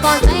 பார்ப்பான்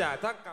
จะทั้งกับ